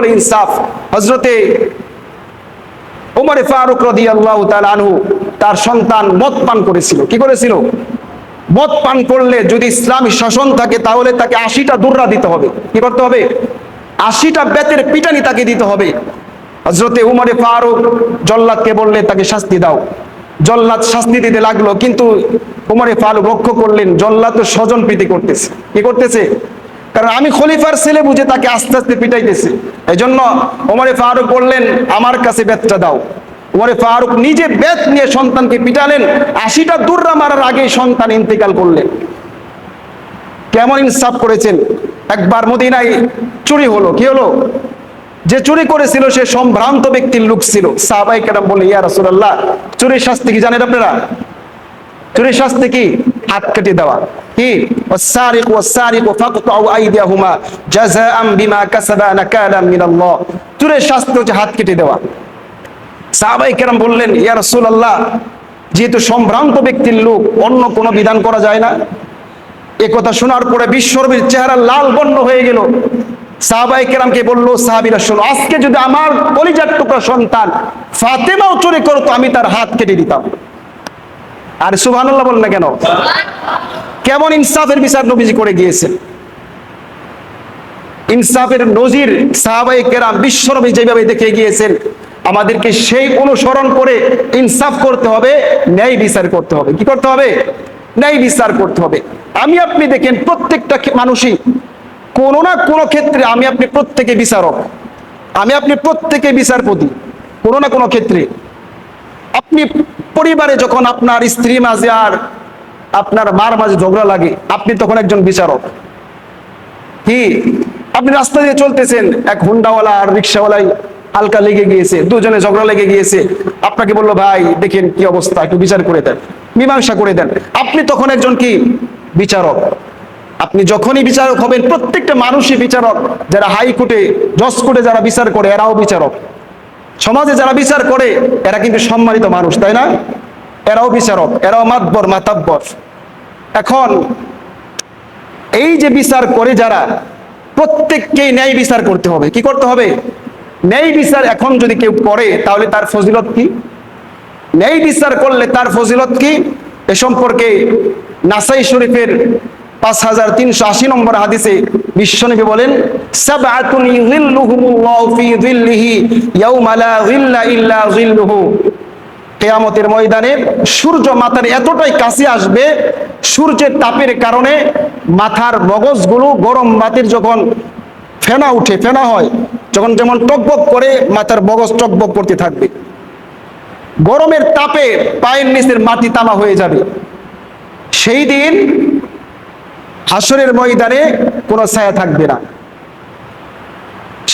বলে ইনসাফ হজরতে ওমরে ফারুক রদি আল্লাহ আনহু তার সন্তান মদ পান করেছিল। কি করেছিল? মদ পান করলে যদি ইসলামী শাসন থাকে তাহলে তাকে আশিটা দুর্রা দিতে হবে। কি করতে হবে? আশিটা বেতের পিটানি তাকে দিতে হবে। হজরতে উমরে ফারুক জল্লাদকে বললে, তাকে শাস্তি দাও। জল্লাদ শাস্তি দিতে লাগল, কিন্তু উমরে ফারুক লক্ষ্য করলেন জল্লাদ তো স্বজন প্রীতি করতেছে। কি করতেছে? কারণ আমি খলিফার ছেলে বুঝে তাকে আস্তে আস্তে পিটাইতেছি। এই জন্য ওমরে ফারুক বললেন, আমার কাছে বেতটা দাও। ওমরে ফারুক নিজে বেত নিয়ে সন্তানকে পিটালেন। আশিটা দূররা মারার আগে সন্তান ইন্তেকাল করলেন। কেমন ইনসাফ করেছেন? একবার মদিনায় চুরি হলো, কি হলো? যে চুরি করেছিল, সে সম্ভ্রান্ত ব্যক্তির লোক ছিল। সাহাবাই কেরাম বলে ইয়া রাসূলুল্লাহ, চুরির শাস্তি কি জানেন আপনারা? চুরির শাস্তি কি? হাত কেটে দেওয়া। কি والسارق والسارق فاقطعوا ايديهما جزاء بما كسبا نكالا من الله চুরির শাস্তি হচ্ছে হাত কেটে দেওয়া সাহাবাই কেরাম বললেন ইয়া রাসূলুল্লাহ যেহেতু সম্ভ্রান্ত ব্যক্তির লোক অন্য কোনো বিধান করা যায় না এ কথা শোনার পরে বিশ্বরবীর চেহারা লাল বর্ণ হয়ে গেল সাহাবাই কেরামকে বললো সাহাবিরা শোনো আজকে যদি আমার কলিজার টুকরা সন্তান ফাতেমাও চুরি করতো আমি তার হাত কেটে দিতাম আর সুবহানাল্লাহ বল না কেন কেমন ইনসাফের বিচার নবীজি করে গিয়েছেন? ইনসাফের নজির সাহাবাই কেরাম বিশ্বনবী যেভাবে দেখে গিয়েছেন, আমাদেরকে সেই অনুসরণ করে ইনসাফ করতে হবে, ন্যায় বিচার করতে হবে। কি করতে হবে? ন্যায় বিচার করতে হবে। আমি আপনি দেখেন, প্রত্যেকটা মানুষই কোনো না কোনো ক্ষেত্রে আমি আপনি প্রত্যেকে বিচারক, আমি আপনি প্রত্যেকে বিচারপতি, কোনো না কোনো ক্ষেত্রে। আপনি পরিবারে যখন আপনার স্ত্রী মাঝে আর আপনার মার মাঝে ঝগড়া লাগে, আপনি তখন একজন বিচারক। কি? আপনি রাস্তা দিয়ে চলতেছেন, এক হুন্ডাওয়ালা আর রিক্সাওয়ালাই হালকা লেগে গিয়েছে, দুজনে ঝগড়া লেগে গিয়েছে। আপনাকে বলল, ভাই, দেখেন কি অবস্থা, একটু বিচার করে দেন, মীমাংসা করে দেন। আপনি তখন একজন কি? বিচারক। আপনি যখনই বিচারক হবেন, প্রত্যেকটা মানুষই বিচারক। যারা হাইকোর্টে, জজ কোর্টে যারা বিচার করে, এরাও বিচারক। সমাজে যারা বিচার করে, এরা কিন্তু সম্মানিত মানুষ, তাই না? এরাও বিচারক, এরাও মাতবর মাতাব্বর। এখন এই যে বিচার করে যারা, প্রত্যেককেই ন্যায় বিচার করতে হবে। কি করতে হবে? ন্যায় বিচার এখন যদি কেউ করে, তাহলে তার ফজিলত কি? ন্যায় বিচার করলে তার ফজিলত কি? এ সম্পর্কে নাসাই শরীফের পাঁচ হাজার তিনশো আশি নম্বর হাদিসে বিশ্বনবী বলেন, সাবআতুন ইযিল্লুহুমুল্লাহু ফি যিল্লিহি ইয়াউমা লা যিল্লা ইল্লা যিল্লুহু। কেয়ামতের ময়দানে সূর্য মাথার এতটাই কাছে আসবে, সূর্যের তাপের কারণে মাথার মগজগুলো গরম মাটির যখন ফেনা উঠে, ফেনা হয়, যখন যেমন টকবক করে, মাথার মগজ টকবক করতে থাকবে। গরমের তাপে পায়ের নিচের মাটি তামা হয়ে যাবে। সেই দিন হাসরের ময়দানে কোনো ছায়া থাকবে না।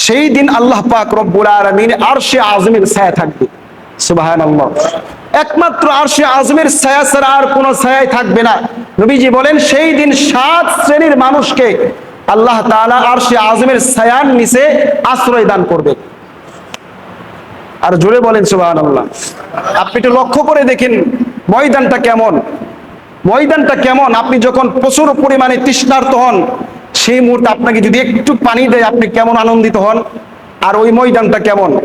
সেই দিন আল্লাহ পাক রব্বুল আলামিন আরশে আজমের ছায়া থাকবে। একমাত্র আরশে আজমের ছায়া ছাড়া আর কোনো ছায়াই থাকবে না। নবীজি বলেন, সেই দিন সাত শ্রেণির মানুষকে আল্লাহ তাআলা আরশে আজমের ছায়ার নিচে আশ্রয় দান করবে। আর জোরে বলেন সুবহানাল্লাহ। আপনি একটু লক্ষ্য করে দেখেন, ময়দানটা কেমন? ময়দানটা কেমন? আপনি যখন প্রচুর পরিমাণে তৃষ্ণার্ত হন, সেই মুহূর্তে আপনাকে যদি একটু পানি দেয়, আপনি কেমন আনন্দিত হন? আর ওই ময়দানটা কেমন?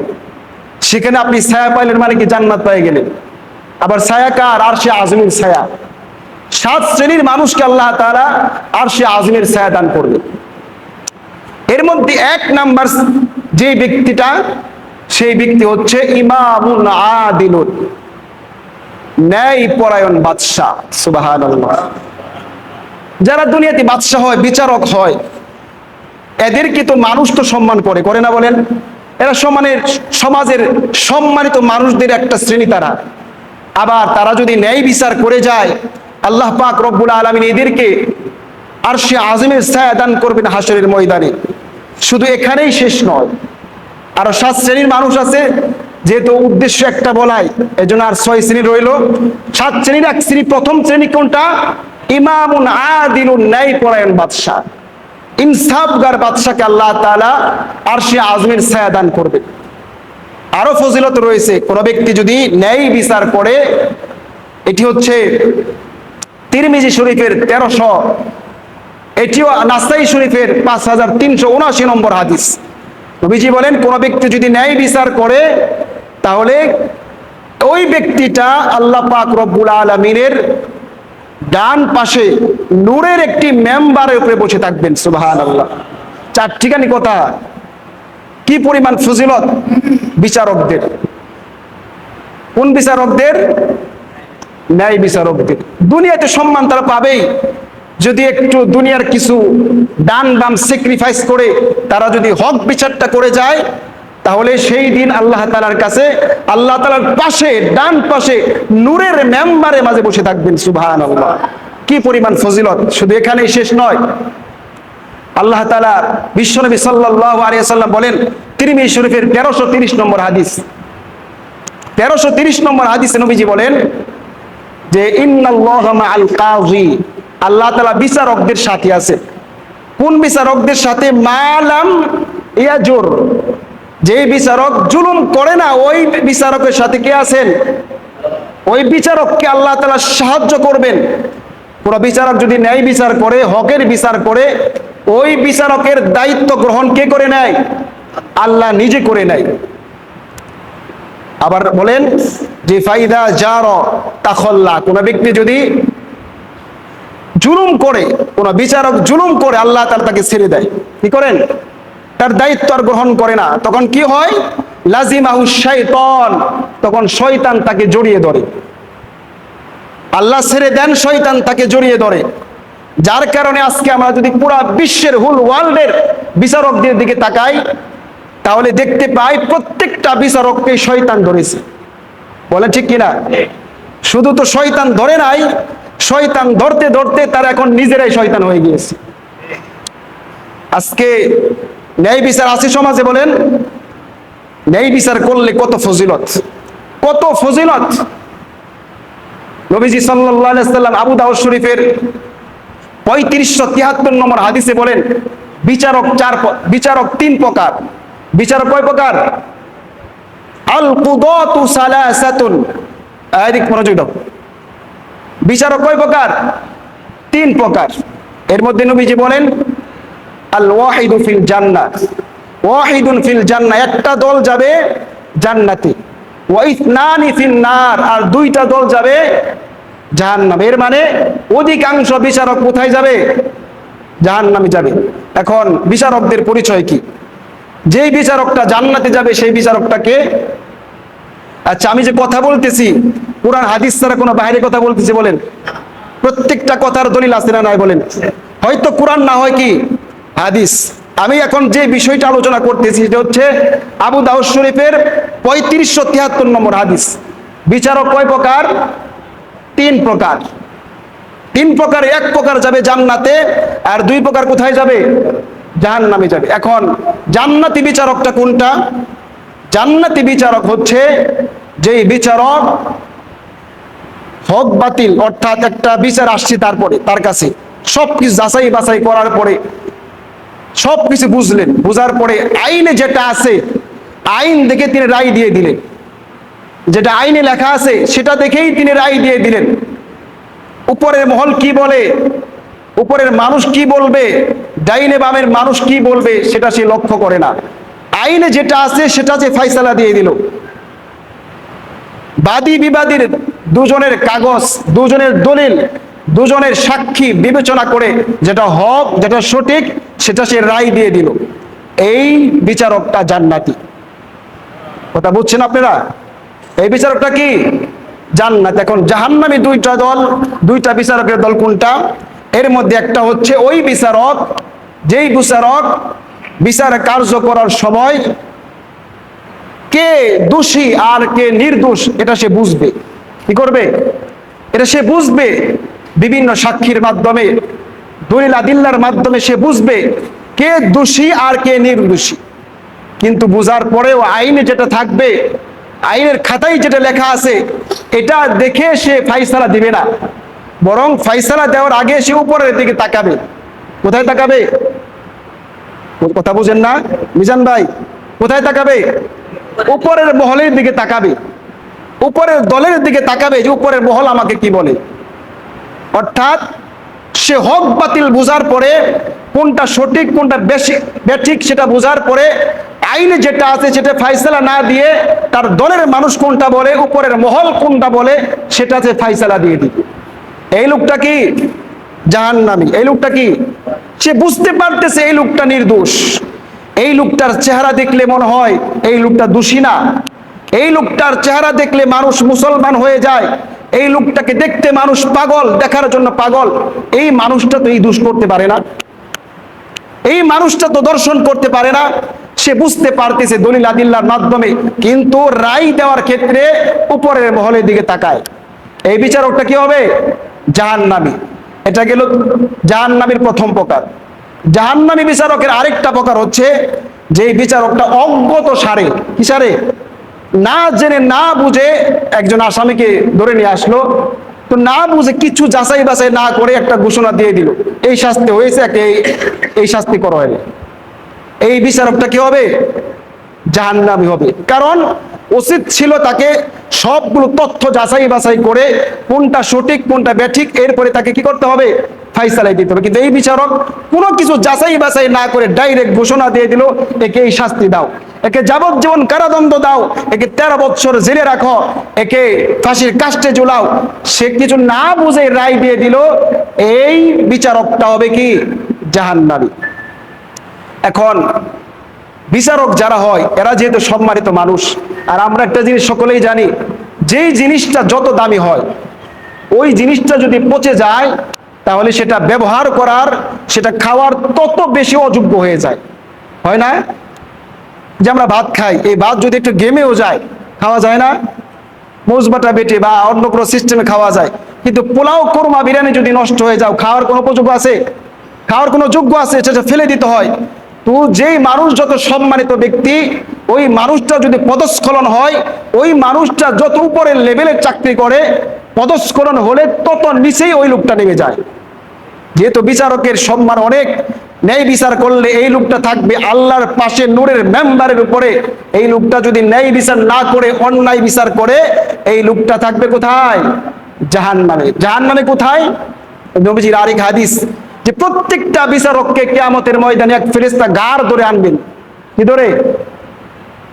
সেখানে আপনি ছায়া পাইলেন মানে কি জান্নাত পেয়ে গেলেন। আবার ছায়া কার? আর সে আজমির ছায়া। সাত শ্রেণির মানুষকে আল্লাহ তারা আর সে আজমের ছায়া দান করবে এর মধ্যে এক নাম্বার যে ব্যক্তিটা, সেই ব্যক্তি হচ্ছে ইমামুন আদিলুন ন্যায় পরায়ণ বাদশাহ সুবাহান যারা দুনিয়াতে বাদশাহ হয়, বিচারক হয়, এদেরকে তো মানুষ তো সম্মান করে করে না বলেন? এরা সমানের সমাজের সম্মানিত মানুষদের একটা শ্রেণি তারা। আবার তারা যদি ন্যায় বিচার করে যায়, আল্লাহ পাক রব্বুল আলমিন এদেরকে আর সে আজমের ছায়া দান করবেন হাসরের ময়দানে। শুধু এখানেই শেষ নয়, আরও সাত শ্রেণির মানুষ আছে, যেহেতু উদ্দেশ্য একটা বলাই, এজন্য আর ছয় শ্রেণি রইল। সাত শ্রেণির এক শ্রেণি, প্রথম শ্রেণি কোনটা? ইমামুন আদিলুন ন্যায় পরায়ণ বাদশাহ। ইনসাফগার বাদশাকে আল্লাহ তাআলা আর সে আজমের ছায়া দান করবে। আরও ফজিলত রয়েছে, কোন ব্যক্তি যদি ন্যায় বিচার করে, এটি হচ্ছে তিরমিজি শরীফের তেরোশো, এটিও নাসাই শরীফের পাঁচ হাজার তিনশো উনআশি নম্বর হাদিস। নবীজি বলেন, কোন ব্যক্তি যদি ন্যায় বিচার করে, তাহলে ওই ব্যক্তিটা আল্লাহ পাক রব্বুল আলমিনের ডান পাশে নূরের একটি মেম্বারের উপরে বসে থাকবেন সুবাহান আল্লাহ চার ঠিকানি কথা। কি পরিমাণ ফজিলত? বিচারকদের। কোন বিচারকদের? ন্যায় বিচারকদের। দুনিয়াতে সম্মান তারা পাবেই। যদি একটু দুনিয়ার কিছু ডান বাম স্যাক্রিফাইস করে, তারা যদি হক বিচারটা করে যায় তাহলে সেই দিন আল্লাহ তালার কাছে, আল্লাহ তালার পাশে, ডান পাশে, নূরের মেম্বারে মাঝে বসে থাকবেন সুবাহান আল্লাহ কি পরিমাণ ফজিলত, শুধু এখানেই শেষ নয়। আল্লাহ তালা বিশ্বনবী সাল্লাহ আলিয়াল্লাম বলেন তিরিমি শরীফের তেরোশো তিরিশ নম্বর হাদিস। তেরোশো তিরিশ নম্বর হাদিসে নবীজি বলেন যে আল আল্লাহ তালা বিচারকদের সাথে আছে। কোন বিচারকদের সাথে? মালাম ইয়াজুর। যে বিচারক জুলুম করে না, ওই বিচারকের সাথে কে আছেন? ওই বিচারককে আল্লাহ তালা সাহায্য করবেন। কোন বিচারক যদি ন্যায় বিচার করে, হকের বিচার করে, ওই বিচারকের দায়িত্ব গ্রহণ কে করে নেয়? আল্লাহ নিজে করে নেয়। আবার বলেন, যে ফাইদা যার তাখল্লা, কোন ব্যক্তি যদি জুলুম করে, কোন বিচারক জুলুম করে, আল্লাহ তার তাকে ছেড়ে দেয়। কি করেন? তার দায়িত্ব আর গ্রহণ করে না। তখন কি হয়? লাজিমাহু শয়তান। তখন শয়তান তাকে জড়িয়ে ধরে। আল্লাহ ছেড়ে দেন, শয়তান তাকে জড়িয়ে ধরে। যার কারণে আজকে আমরা যদি পুরা বিশ্বের হুল ওয়ার্ল্ডের বিচারকদের দিকে তাকাই, তাহলে দেখতে পাই প্রত্যেকটা বিচারককে শয়তান ধরেছে। বলে ঠিক কিনা? শুধু তো শয়তান ধরে নাই, শয়তান ধরতে ধরতে তার এখন নিজেরাই শয়তান হয়ে গিয়েছে। আজকে ন্যায় বিচার আছে সমাজে বলেন? ন্যায় বিচার করলে কত ফজিলত? কত ফজিলত? নবীজি সাল্লাম আবু দাউদ শরীফের পঁয়ত্রিশশো তিয়াত্তর নম্বর হাদিসে বলেন, বিচারক চার বিচারক তিন প্রকার। বিচারক কয় প্রকার? আল কুদতু সালাসাতুন এদিক মনোযোগ দাও। বিচারক কয় প্রকার? তিন প্রকার। এর মধ্যে নবীজি বলেন আল ওয়াহিদু ফিল জান্নাত ওয়াহিদুন ফিল জান্নাহ। একটা দল যাবে জান্নাতে। ওয়া ইসনানি ফিন নার। আর দুইটা দল যাবে জাহান্নামে। এর মানে অধিকাংশ বিচারক কোথায় যাবে? জাহান্নামে যাবে। এখন বিচারকদের পরিচয় কি? যেই বিচারকটা জান্নাতে যাবে, সেই বিচারকটাকে আচ্ছা আমি যে কথা বলতেছি, কোরআন, হাদিস ছাড়া কোনো বাইরে কথা বলতেছি, বলেন। প্রত্যেকটা কথার দলিল আছে না নাই, বলেন। হয়তো কোরআন না হয় কি? হাদিস। আমি এখন যে বিষয়টা আলোচনা করতেছি সেটা হচ্ছে আবু দাউদ শরীফের পঁয়ত্রিশশো তিয়াত্তর নম্বর হাদিস। বিচারক কয় প্রকার? তিন প্রকার। তিন প্রকার, এক প্রকার যাবে জান্নাতে আর দুই প্রকার কোথায় যাবে? জাহান নামে যাবে। এখন, জান্নাতি বিচারকটা কোনটা? জান্নাতি বিচারক হচ্ছে যেই বিচারক হক বাতিল, অর্থাৎ একটা বিচার আসছে তারপরে, তার কাছে। সবকিছু যাচাই বাছাই করার পরে সবকিছু বুঝলেন। বুঝার পরে আইনে যেটা আছে, আইন দেখে তিনি রায় দিয়ে দিলেন। যেটা আইনে লেখা আছে, সেটা দেখেই তিনি রায় দিয়ে দিলেন। উপরের মহল কি বলে? উপরের মানুষ কি বলবে? ডাইনে বামের মানুষ কি বলবে? সেটা সে লক্ষ্য করে না। আইনে যেটা আছে, সেটা যে ফাইসালা দিয়ে দিল। বাদী বিবাদীর দুজনের কাগজ, দুজনের দলিল দুজনের সাক্ষী বিবেচনা করে যেটা হক, যেটা সঠিক, সেটা সে রায় দিয়ে দিল। এই বিচারকটা জান্নাতি। কথা বুঝছেন আপনারা? এই বিচারকটা কি? জান্নাত। এখন জাহান্নামী দুইটা দল, দুইটা বিচারকের দল কোনটা? এর মধ্যে একটা হচ্ছে ওই বিচারক, যেই বিচারক বিচার কার্য করার সময় কে দোষী আর কে নির্দোষ, এটা সে বুঝবে। কি করবে? এটা সে বুঝবে। বিভিন্ন সাক্ষীর মাধ্যমে, দলিল আদিল্লার মাধ্যমে সে বুঝবে কে দোষী আর কে নির্দোষী। কিন্তু বুঝার পরেও আইনে যেটা থাকবে, আইনের খাতায় যেটা লেখা আছে, এটা দেখে সে ফাইসালা দিবে না। বরং ফাইসালা দেওয়ার আগে সে উপরের দিকে তাকাবে। কোথায় তাকাবে? কথা বুঝেন না? মিজান ভাই, কোথায় তাকাবে? উপরের মহলের দিকে তাকাবে। উপরের দলের দিকে তাকাবে যে উপরের মহল আমাকে কি বলে? অর্থাৎ সে হক বাতিল বোঝার পরে কোনটা সঠিক, কোনটা বেশি, বেঠিক সেটা বোঝার পরে আইনে যেটা আছে সেটা ফাইসলা না দিয়ে তার দলের মানুষ কোনটা বলে, উপরের মহল কোনটা বলে, সেটাতে ফাইসলা দিয়ে দিবে। এই লোকটা কি? জাহান্নামী। এই লোকটা কি? সে বুঝতে পারতেছে এই লোকটা নির্দোষ। এই লোকটার চেহারা দেখলে মনে হয় এই লোকটা দোষী না। এই লোকটার চেহারা দেখলে মানুষ মুসলমান হয়ে যায়। এই লোকটাকে দেখতে মানুষ পাগল, দেখার জন্য পাগল। এই মানুষটা তো এই দোষ করতে পারে না। এই মানুষটা তো দর্শন করতে পারে না। সে বুঝতে পারতেছে দলিল আদিল্লার মাধ্যমে, কিন্তু রায় দেওয়ার ক্ষেত্রে উপরের মহলের দিকে তাকায়। এই বিচারকটা কি হবে? জাহান্নামী। এটা গেল জাহান্নামীর প্রথম প্রকার। জাহান্নামী বিচারকের আরেকটা প্রকার হচ্ছে যে বিচারকটা অজ্ঞত সারে। কি সারে? না জেনে না বুঝে একজন আসামিকে ধরে নিয়ে আসলো। তো না বুঝে কিছু যাচাই বাছাই না করে একটা ঘোষণা দিয়ে দিল। এই শাস্তি হয়েছে একে, এই- শাস্তি করা হয়নি। এই বিচারকটা কি হবে? জাহান্নামী হবে। কারণ উচিত ছিল তাকে সবগুলো তথ্য যাচাই বাছাই করে কোনটা সঠিক, কোনটা ব্যাঠিক, এরপরে তাকে কি করতে হবে? ফাইসালাই দিতে হবে। কিন্তু এই বিচারক কোনো কিছু যাচাই বাছাই না করে ডাইরেক্ট ঘোষণা দিয়ে দিল, একে এই শাস্তি দাও। একে যাবজ্জীবন কারাদণ্ড দাও, একে তেরো বছর জেলে রাখো, একে ফাঁসির কাষ্টে ঝুলাও। সে কিছু না বুঝে রায় দিয়ে দিল, এই বিচারকটা হবে কি? জাহান্নাবি এখন বিচারক যারা হয়, এরা যেহেতু সম্মানিত মানুষ, আর আমরা একটা জিনিস সকলেই জানি, যেই জিনিসটা যত দামি হয়, ওই জিনিসটা যদি পচে যায়, তাহলে সেটা ব্যবহার করার, সেটা খাওয়ার তত বেশি অযোগ্য হয়ে যায়। হয় না? যে আমরা ভাত খাই, এই ভাত যদি একটু গেমেও যায়, খাওয়া যায় না? মোজবাটা বেটে বা অন্য কোনো সিস্টেমে খাওয়া যায়। কিন্তু পোলাও, কোরমা, বিরিয়ানি যদি নষ্ট হয়ে যাও, খাওয়ার কোনো উপযোগ্য আছে? খাওয়ার কোনো যোগ্য আছে? সেটা ফেলে দিতে হয়। তো যেই মানুষ যত সম্মানিত ব্যক্তি, ওই মানুষটা যদি পদস্খলন হয়, ওই মানুষটা যত উপরের লেভেলের চাকরি করে, পদস্খলন হলে তত নিচেই ওই লোকটা নেমে যায়। যেহেতু বিচারকের সম্মান অনেক, ন্যায় বিচার করলে এই লোকটা থাকবে আল্লাহর পাশে নূরের মেম্বারের উপরে। এই লোকটা যদি ন্যায় বিচার না করে, অন্যায় বিচার করে, এই লোকটা থাকবে কোথায়? জাহান নামে জাহান নামে কোথায়? নবীজির আরেক হাদিস যে প্রত্যেকটা বিচারককে কেয়ামতের ময়দানে এক ফেরেস্তা গার ধরে আনবেন। কি ধরে?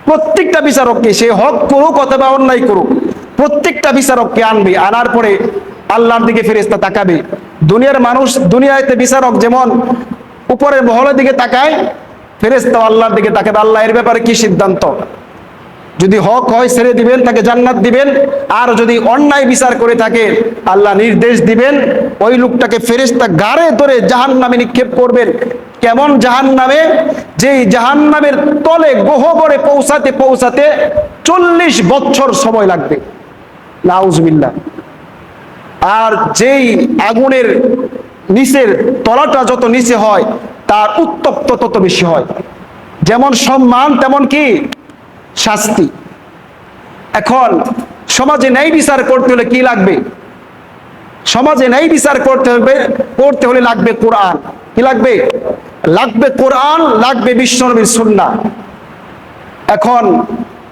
প্রত্যেকটা বিচারককে সে হক করুক অথবা অন্যায় করুক, প্রত্যেকটা বিচারককে আনবে, আনার পরে আল্লাহর দিকে ফেরেস্তা তাকাবে। দুনিয়ার মানুষ দুনিয়াতে বিচারক যেমন উপরের মহলের দিকে তাকায় ফেরেস্তা আল্লাহর দিকে তাকাবে আল্লাহ এর ব্যাপারে কি সিদ্ধান্ত? যদি হক হয় ছেড়ে দিবেন, তাকে জান্নাত দিবেন, আর যদি অন্যায় বিচার করে থাকে, আল্লাহ নির্দেশ দিবেন, ওই লোকটাকে ফেরেস্তা গাড়ে ধরে জাহান নামে নিক্ষেপ করবেন। কেমন জাহান নামে যেই জাহান নামের তলে গহবরে পৌঁছাতে পৌঁছাতে চল্লিশ বছর সময় লাগবে। নাউজবিল্লা আর যেই আগুনের নিচের তলাটা যত নিচে হয়, তার উত্তপ্ত তত বেশি হয়। যেমন সম্মান, তেমন কি? শাস্তি। এখন সমাজে ন্যায় বিচার করতে হলে কি লাগবে? সমাজে ন্যায় বিচার করতে হবে, করতে হলে লাগবে কোরআন। কি লাগবে? লাগবে কোরআন, লাগবে বিশ্বনবীর সুন্না এখন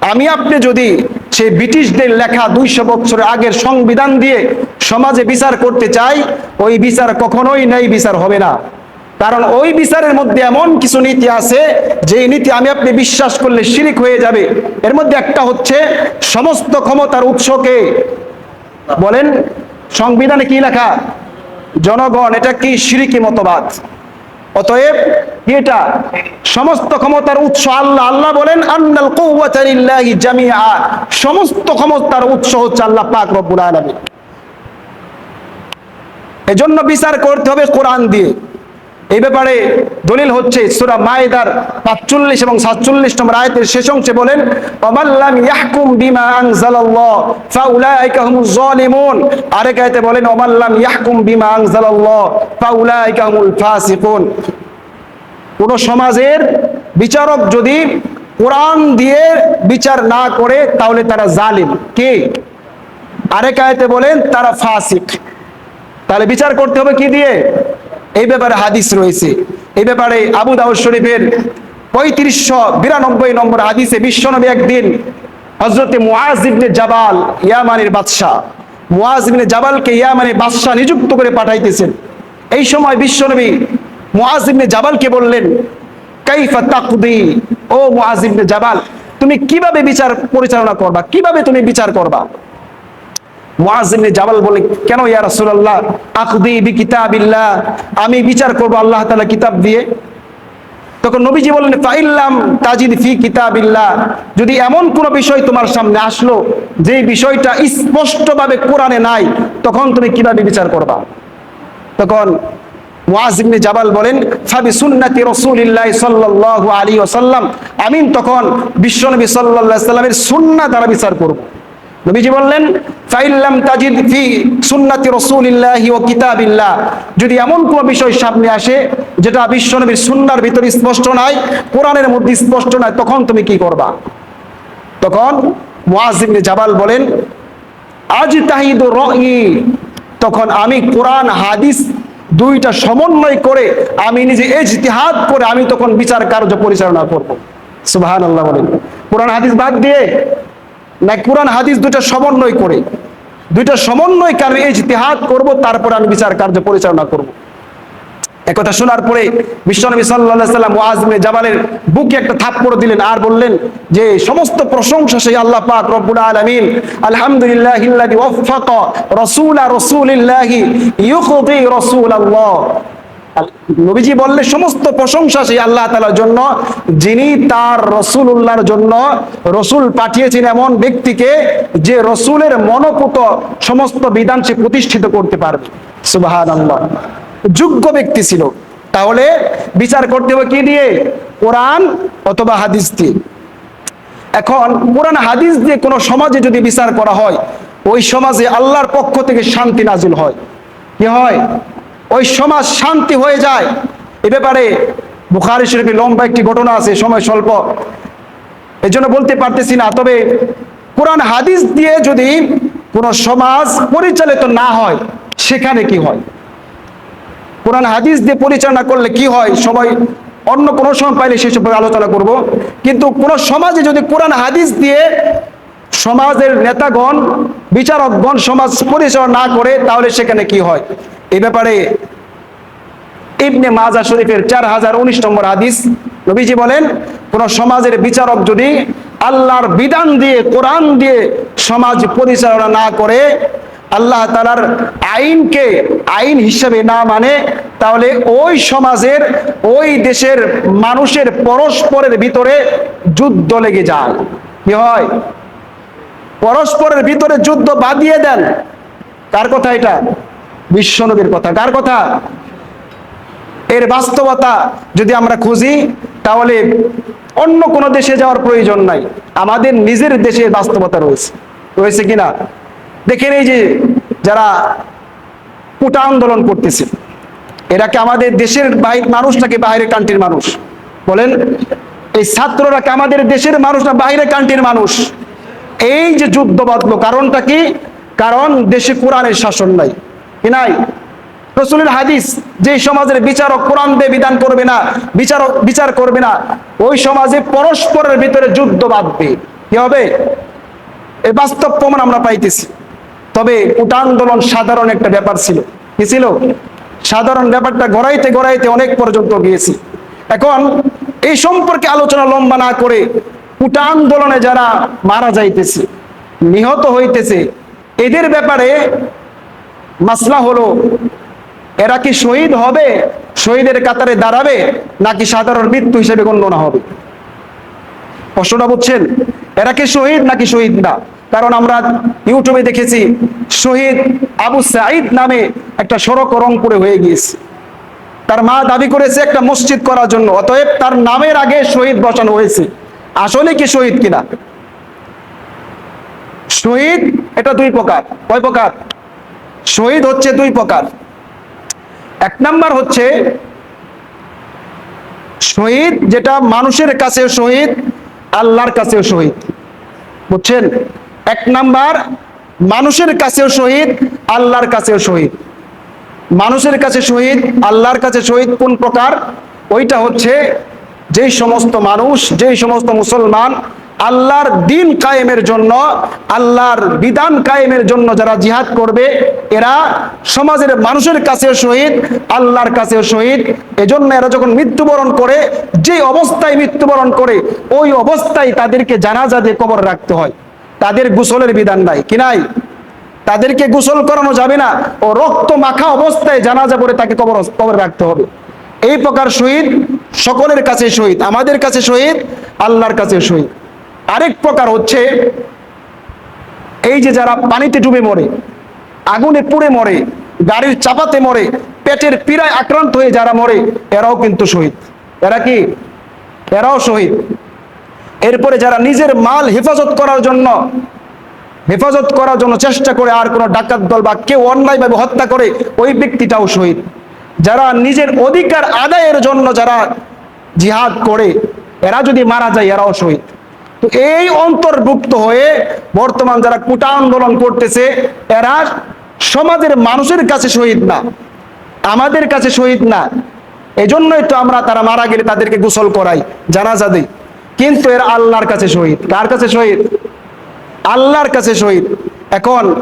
আমি আপনি যদি সেই ব্রিটিশদের লেখা দুইশো বছরের আগের সংবিধান দিয়ে সমাজে বিচার করতে চাই, ওই বিচার কখনোই ন্যায় বিচার হবে না। কারণ ওই বিচারের মধ্যে এমন কিছু নীতি আছে যে নীতি আমি আপনি বিশ্বাস করলে শিরিক হয়ে যাবে। এর মধ্যে একটা হচ্ছে সমস্ত ক্ষমতার উৎসকে। বলেন, সংবিধানে কি লেখা? জনগণ, এটা কি শিরিকি মতবাদ? অতএব কি এটা? সমস্ত ক্ষমতার উৎস আল্লাহ আল্লাহ বলেন, আন্নাল কুওয়াতা লিল্লাহি জামিআ। সমস্ত ক্ষমতার উৎস হচ্ছে আল্লাহ পাক রব্বুল আলামিন। এজন্য বিচার করতে হবে কোরআন দিয়ে। এই ব্যাপারে দলিল হচ্ছে, সূরা মায়েদার পাঁচচল্লিশ এবং সাতচল্লিশ নম্বর আয়াতের শেষ অংশে বলেন অমাল্লাম ইয়াহকুম বিমা আনজালাল্লাহ, ফাউলাইকা হুমুজ জালিমুন। আরেক আয়াতে বলেন অমাল্লাম ইয়াহকুম বিমা আনজালাল্লাহ, ফাউলাইকা হুমুল ফাসিকুন। কোন সমাজের বিচারক যদি কোরআন দিয়ে বিচার না করে, তাহলে তারা জালিম। কে? আরেক আয়াতে বলেন, তারা ফাসিক। তাহলে বিচার করতে হবে কি দিয়ে? এই ব্যাপারে হাদিস রয়েছে। এই ব্যাপারে আবু দাউদ শরীফের পঁয়ত্রিশশো বিরানব্বই নম্বর হাদিসে বিশ্বনবী একদিন হজরতে মুআজ ইবনে জাবাল ইয়ামানের বাদশাহ, মুআজ ইবনে জাবালকে ইয়ামানের বাদশাহ নিযুক্ত করে পাঠাইতেছেন। এই সময় বিশ্বনবী মুআজিবনে জাবালকে বললেন, কাইফা তাকদি? ও মুআজিবনে জাবাল, তুমি কীভাবে বিচার পরিচালনা করবা? কীভাবে তুমি বিচার করবা? মুআজিবনে জাবাল বলে, কেন ইয়া রাসূলুল্লাহ? আকদি বি কিতাবিল্লাহ আমি বিচার করব আল্লাহ তাআলা কিতাব দিয়ে। তখন নবীজি বললেন, ফাইল্লাম তাজিদ ফি কিতাবিল্লাহ। যদি এমন কোন বিষয় তোমার সামনে আসলো, যে বিষয়টা স্পষ্টভাবে কোরআনে নাই, তখন তুমি কীভাবে বিচার করবা? তখন মুআজ ইবনে জাবাল বলেন, ফাবি সুন্নাতি রাসূলিল্লাহ সাল্লাল্লাহু আলাইহি ওয়াসাল্লাম। আমিন তখন বিশ্বনবী সাল্লাল্লাহু আলাইহি সাল্লামের সুন্নাহ দ্বারা বিচার করব। নবীজি বললেন ফাইল্লাম তাজিদ ফি সুন্নাতি রাসূলিল্লাহি ওয়া কিতাবিল্লাহ। যদি এমন কোনো বিষয় সামনে আসে, যেটা বিশ্বনবীর সুন্নাহর ভিতরে স্পষ্ট নাই, কোরআনের মধ্যে স্পষ্ট নাই, তখন তুমি কি করবা? তখন মুআজ ইবনে জাবাল বলেন আজ তাহিদ রই তখন আমি কোরআন, হাদিস দুইটা সমন্বয় করে, আমি নিজে ইজতিহাদ করে, আমি তখন বিচার কার্য পরিচালনা করব। সুবহানাল্লাহ বলেন। কোরআন, হাদিস বাদ দিয়ে না কোরআন হাদিস দুটা সমন্বয় করে। দুইটা সমন্বয় করে ইজতিহাদ করব, তারপর আমি বিচার কার্য পরিচালনা করব। একথা শোনার পরে বিশ্বনবী সাল্লাল্লাহু সাল্লাম ইবনে জাবালের বুকে একটা থাপ্পড় দিলেন আর বললেন যে, সমস্ত প্রশংসা সেই আল্লাহ পাক রব্বুল আলামিন, আলহামদুলিল্লাহিল্লাযী ওয়াফাকা রাসূলা রাসূলিল্লাহি ইউকদি রাসূলাল্লাহ। নবীজি বললে সমস্ত প্রশংসা সেই আল্লাহ তাআলার জন্য, যিনি তার রসুল উল্লাহর জন্য রসুল পাঠিয়েছেন এমন ব্যক্তিকে যে রসুলের মনোপুত সমস্ত বিধান সে প্রতিষ্ঠিত করতে পারবে। সুবহানাল্লাহ। যোগ্য ব্যক্তি ছিল। তাহলে বিচার করতে হবে কি দিয়ে? কোরআন অথবা হাদিস দিয়ে। এখন কোরআন হাদিস দিয়ে কোনো সমাজে যদি বিচার করা হয়, ওই সমাজে আল্লাহর পক্ষ থেকে শান্তি নাজিল হয়। কি হয়? ওই সমাজ শান্তি হয়ে যায়। এ ব্যাপারে বুখারি শরীফে লম্বা একটি ঘটনা আছে, সময় স্বল্প। এই জন্য বলতে পারতেছি না, তবে কোরআন হাদিস দিয়ে যদি কোনো সমাজ পরিচালিত না হয়, সেখানে কি হয়? কোরআন হাদিস দিয়ে পরিচালনা করলে কি হয়? সবাই অন্য কোনো সময় পাইলে সেসব আলোচনা করব। কিন্তু কোন সমাজে যদি কোরআন হাদিস দিয়ে সমাজের নেতাগণ বিচারকগণ সমাজ পরিচালনা না করে, তাহলে সেখানে কি হয়? এই ব্যাপারে ইবনে মাজা শরীফের চার হাজার উনিশ নম্বর হাদিস নবীজি বলেন, কোন সমাজের বিচারক যদি আল্লাহর বিধান দিয়ে, কোরআন দিয়ে সমাজ পরিচালনা না করে, আল্লাহ তালার আইনকে আইন হিসেবে না মানে তাহলে ওই সমাজের, ওই দেশের মানুষের পরস্পরের ভিতরে যুদ্ধ লেগে যায়। কি হয়? পরস্পরের ভিতরে যুদ্ধ বাঁধিয়ে দেন। কার কথা এটা? বিশ্বনবীর কথা। কার কথা? এর বাস্তবতা যদি আমরা খুঁজি, তাহলে অন্য কোনো দেশে যাওয়ার প্রয়োজন নাই। আমাদের নিজের দেশে বাস্তবতা রয়েছে। রয়েছে কিনা? দেখেন এই যে যারা কোটা আন্দোলন করতেছে, এরা কি আমাদের দেশের বাইর মানুষ নাকি বাইরের কান্ট্রির মানুষ? বলেন, এই ছাত্ররা কি আমাদের দেশের মানুষ না বাইরের কান্ট্রির মানুষ? এই যে যুদ্ধ বাঁধলো কারণটা কি? কারণ দেশে কোরআনের শাসন নাই, কি নাই? রসুলের হাদিস, যে সমাজের বিচারক কোরআন দিয়ে বিধান করবে না, বিচারক বিচার করবে না, ওই সমাজে পরস্পরের ভিতরে যুদ্ধ বাঁধবে। কি হবে? এই বাস্তব প্রমাণ আমরা পাইতেছি। তবে উটা আন্দোলন সাধারণ একটা ব্যাপার ছিল। কি ছিল? সাধারণ ব্যাপারটা গড়াইতে গড়াইতে অনেক পর্যন্ত গিয়েছি। এখন এই সম্পর্কে আলোচনা লম্বা না করে উটা আন্দোলনে যারা মারা যাইতেছে, নিহত হইতেছে, এদের ব্যাপারে মাসলা হলো, এরা কি শহীদ হবে, শহীদের কাতারে দাঁড়াবে, নাকি সাধারণ মৃত্যু হিসেবে গণ্য হবে? প্রশ্নটা বুঝছেন? এরা কি শহীদ নাকি শহীদ না? কারণ আমরা ইউটিউবে দেখেছি, শহীদ আবু সাঈদ নামে একটা সড়ক রংপুরে হয়ে গিয়েছে। তার মা দাবি করেছে একটা মসজিদ করার জন্য, অতএব তার নামের আগে শহীদ বসানো হয়েছে। আসলে কি শহীদ কিনা? শহীদ এটা দুই প্রকার। কয় প্রকার? শহীদ হচ্ছে দুই প্রকার। এক নাম্বার হচ্ছে শহীদ যেটা মানুষের কাছে শহীদ, আল্লাহর কাছেও শহীদ। বুঝছেন? এক নাম্বার, মানুষের কাছেও শহীদ, আল্লাহর কাছেও শহীদ। মানুষের কাছে শহীদ, আল্লাহর কাছে শহীদ কোন প্রকার? ওইটা হচ্ছে যেই সমস্ত মানুষ যেই সমস্ত মুসলমান আল্লাহর দিন কায়েমের জন্য, আল্লাহর বিধান কায়েমের জন্য যারা জিহাদ করবে, এরা সমাজের মানুষের কাছে শহীদ, আল্লাহর কাছে শহীদ। এজন্য এরা যখন মৃত্যুবরণ করে, যে অবস্থায় মৃত্যুবরণ করে, ওই অবস্থায় তাদেরকে জানাজা দিয়ে কবর রাখতে হয়। তাদের গোসলের বিধান নাই, কি নাই? তাদেরকে গোসল করানো যাবে না। ও রক্ত মাখা অবস্থায় জানাজা পরে তাকে কবর কবর রাখতে হবে। এই প্রকার শহীদ সকলের কাছে শহীদ, আমাদের কাছে শহীদ, আল্লাহর কাছে শহীদ। আরেক প্রকার হচ্ছে, এই যে যারা পানিতে ডুবে মরে, আগুনে পুড়ে মরে, গাড়ির চাপাতে মরে, পেটের পীড়ায় আক্রান্ত হয়ে যারা মরে, এরাও কিন্তু শহীদ। এরা কি? এরাও শহীদ। এরপরে যারা নিজের মাল হেফাজত করার জন্য, হেফাজত করার জন্য চেষ্টা করে, আর কোনো ডাকাত দল বা কেউ অন্যায়ভাবে হত্যা করে, ওই ব্যক্তিটাও শহীদ। যারা নিজের অধিকার আদায়ের জন্য যারা জিহাদ করে, এরা যদি মারা যায়, এরাও শহীদ। তো এই অন্তর্ভুক্ত হয়ে বর্তমান যারা কুটা আন্দোলন করতেছে, এরা সমাজের মানুষের কাছে শহীদ না। আমাদের কাছে শহীদ না। এজন্যই তো আমরা তারা মারা গেলে তাদেরকে গোসল করাই, জানাজা দিই। কিন্তু এরা আল্লাহর কাছে শহীদ। কার কাছে শহীদ? আল্লাহর কাছে শহীদ। এখন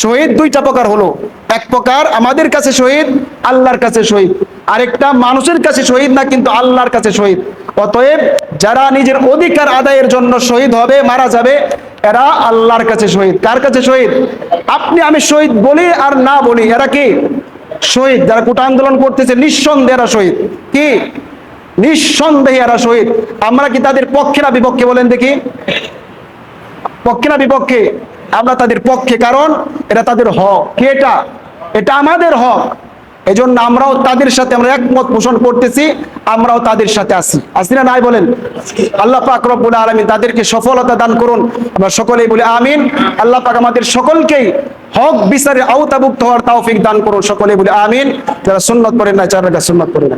শহীদ দুইটা প্রকার হলো। এক প্রকার আমাদের কাছে শহীদ, আল্লাহর কাছে শহীদ। আরেকটা মানুষের কাছে শহীদ না, কিন্তু আল্লাহর কাছে শহীদ। অতএব যারা নিজের অধিকার আদায়ের জন্য শহীদ হবে, মারা যাবে, এরা আল্লাহর কাছে শহীদ। কার কাছে শহীদ? আপনি, আমি শহীদ বলি আর না বলি, এরা কি? শহীদ। যারা কোটা আন্দোলন করতেছে, নিঃসন্দেহে এরা শহীদ। কি? নিঃসন্দেহে এরা শহীদ। আমরা কি তাদের পক্ষে না বিপক্ষে বলেন দেখি? পক্ষে না বিপক্ষে? আমরা তাদের পক্ষে, কারণ এটা তাদের হক। কি এটা? এটা আমাদের হক। এজন্য আমরাও তাদের সাথে আমরা একমত পোষণ করতেছি, আমরাও তাদের সাথে আছি। আসি না নাই বলেন? আল্লাহ পাক রব্বুল আলামিন তাদেরকে সফলতা দান করুন। আমরা সকলেই বলি আমিন। আল্লাহ পাক আমাদের সকলকেই হক বিচারে আওতাভুক্ত হওয়ার তৌফিক দান করুন। সকলেই বলি আমিন। যারা সুন্নত পড়েন না, যারা সুন্নত পড়ে না।